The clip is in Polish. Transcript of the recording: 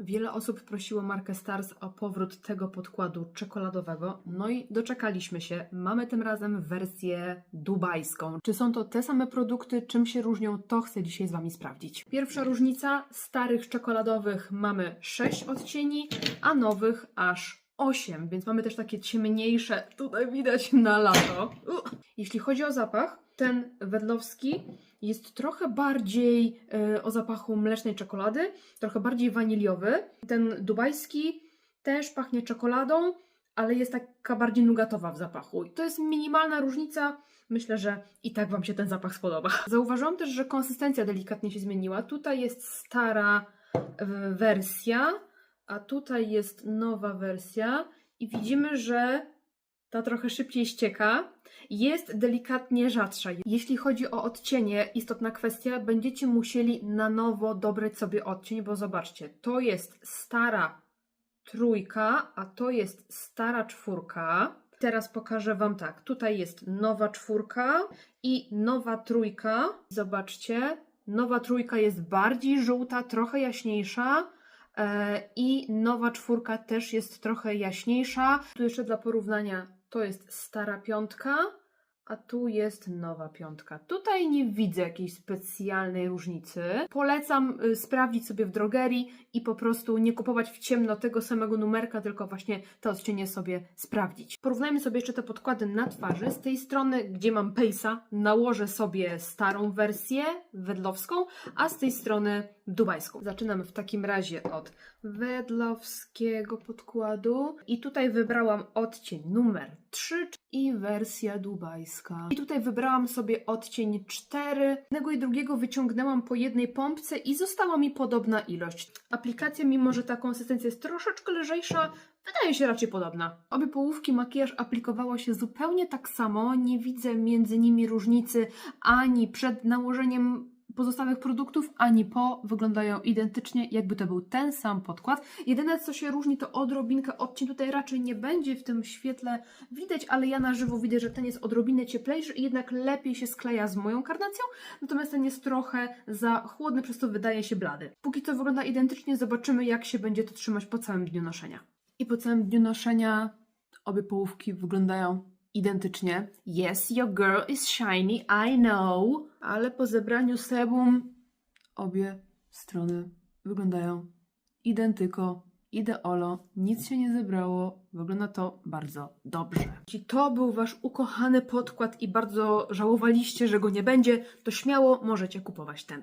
Wiele osób prosiło markę Stars o powrót tego podkładu czekoladowego, no i doczekaliśmy się. Mamy tym razem wersję dubajską. Czy są to te same produkty, czym się różnią, to chcę dzisiaj z Wami sprawdzić. Pierwsza różnica, starych czekoladowych mamy 6 odcieni, a nowych aż 8, więc mamy też takie ciemniejsze, tutaj widać na lato. Uh. Jeśli chodzi o zapach, ten wedlowski jest trochę bardziej e, o zapachu mlecznej czekolady, trochę bardziej waniliowy. Ten dubajski też pachnie czekoladą, ale jest taka bardziej nugatowa w zapachu. I to jest minimalna różnica. Myślę, że i tak Wam się ten zapach spodoba. Zauważyłam też, że konsystencja delikatnie się zmieniła. Tutaj jest stara e, wersja, a tutaj jest nowa wersja i widzimy, że ta trochę szybciej ścieka, jest delikatnie rzadsza. Jeśli chodzi o odcienie, istotna kwestia, będziecie musieli na nowo dobrać sobie odcień, bo zobaczcie, to jest stara trójka, a to jest stara czwórka. Teraz pokażę Wam tak, tutaj jest nowa czwórka i nowa trójka. Zobaczcie, nowa trójka jest bardziej żółta, trochę jaśniejsza. E, I nowa czwórka też jest trochę jaśniejsza. Tu jeszcze dla porównania to jest stara piątka, a tu jest nowa piątka. Tutaj nie widzę jakiejś specjalnej różnicy. Polecam y, sprawdzić sobie w drogerii i po prostu nie kupować w ciemno tego samego numerka, tylko właśnie te odcienie sobie sprawdzić. Porównajmy sobie jeszcze te podkłady na twarzy. Z tej strony, gdzie mam Pejsa, nałożę sobie starą wersję wedlowską, a z tej strony dubajską. Zaczynam w takim razie od wedlowskiego podkładu i tutaj wybrałam odcień numer 3 i wersja dubajska. I tutaj wybrałam sobie odcień 4. Jednego i drugiego wyciągnęłam po jednej pompce i została mi podobna ilość. Aplikacja, mimo że ta konsystencja jest troszeczkę lżejsza, wydaje się raczej podobna. Obie połówki makijaż aplikowało się zupełnie tak samo. Nie widzę między nimi różnicy ani przed nałożeniem pozostałych produktów, ani po wyglądają identycznie, jakby to był ten sam podkład. Jedyne co się różni to odrobinkę odcień. Tutaj raczej nie będzie w tym świetle widać, ale ja na żywo widzę, że ten jest odrobinę cieplejszy i jednak lepiej się skleja z moją karnacją, natomiast ten jest trochę za chłodny, przez to wydaje się blady. Póki co wygląda identycznie, zobaczymy jak się będzie to trzymać po całym dniu noszenia. I po całym dniu noszenia obie połówki wyglądają identycznie. Yes, your girl is shiny, I know. Ale po zebraniu sebum obie strony wyglądają identyko, ideolo. Nic się nie zebrało. Wygląda to bardzo dobrze. Jeśli to był wasz ukochany podkład i bardzo żałowaliście, że go nie będzie, to śmiało możecie kupować ten.